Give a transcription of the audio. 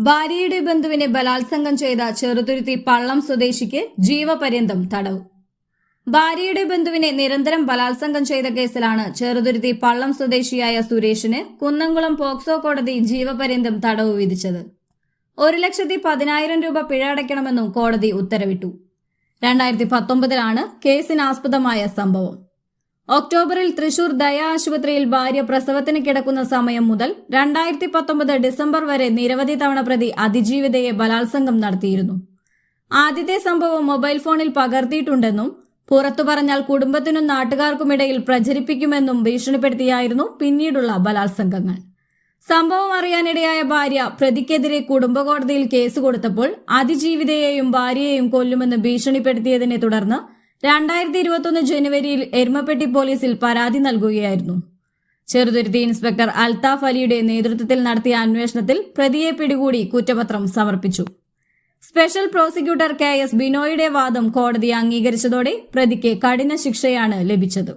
ഭാര്യയുടെ ബന്ധുവിനെ ബലാത്സംഗം ചെയ്ത ചെറുതുരുത്തി പള്ളം സ്വദേശിക്ക് ജീവപര്യന്തം തടവ്. ഭാര്യയുടെ ബന്ധുവിനെ നിരന്തരം ബലാത്സംഗം ചെയ്ത കേസിലാണ് ചെറുതുരുത്തി പള്ളം സ്വദേശിയായ സുരേഷിന് കുന്നംകുളം പോക്സോ കോടതി ജീവപര്യന്തം തടവ് വിധിച്ചത്. ഒരു ലക്ഷത്തി പതിനായിരം രൂപ പിഴ അടയ്ക്കണമെന്നും കോടതി ഉത്തരവിട്ടു. രണ്ടായിരത്തി പത്തൊമ്പതിലാണ് കേസിനാസ്പദമായ സംഭവം. ഒക്ടോബറിൽ തൃശൂർ ദയാ ആശുപത്രിയിൽ ഭാര്യ പ്രസവത്തിന് കിടക്കുന്ന സമയം മുതൽ രണ്ടായിരത്തി പത്തൊമ്പത് ഡിസംബർ വരെ നിരവധി തവണ പ്രതി അതിജീവിതയെ ബലാത്സംഗം നടത്തിയിരുന്നു. ആദ്യത്തെ സംഭവം മൊബൈൽ ഫോണിൽ പകർത്തിയിട്ടുണ്ടെന്നും പുറത്തു പറഞ്ഞാൽ കുടുംബത്തിനും നാട്ടുകാർക്കുമിടയിൽ പ്രചരിപ്പിക്കുമെന്നും ഭീഷണിപ്പെടുത്തിയായിരുന്നു പിന്നീടുള്ള ബലാത്സംഗങ്ങൾ. സംഭവം അറിയാനിടയായ ഭാര്യ പ്രതിക്കെതിരെ കുടുംബ കോടതിയിൽ കേസ് കൊടുത്തപ്പോൾ അതിജീവിതയെയും ഭാര്യയെയും കൊല്ലുമെന്ന് ഭീഷണിപ്പെടുത്തിയതിനെ തുടർന്ന് രണ്ടായിരത്തി ഇരുപത്തൊന്ന് ജനുവരിയിൽ എരുമപ്പെട്ടി പോലീസിൽ പരാതി നൽകുകയായിരുന്നു. ചെറുതുരുത്തി ഇൻസ്പെക്ടർ അൽതാഫ് അലിയുടെ നേതൃത്വത്തിൽ നടത്തിയ അന്വേഷണത്തിൽ പ്രതിയെ പിടികൂടി കുറ്റപത്രം സമർപ്പിച്ചു. സ്പെഷ്യൽ പ്രോസിക്യൂട്ടർ കെ എസ് ബിനോയുടെ വാദം കോടതി അംഗീകരിച്ചതോടെ പ്രതിക്ക് കഠിന ശിക്ഷയാണ് ലഭിച്ചത്.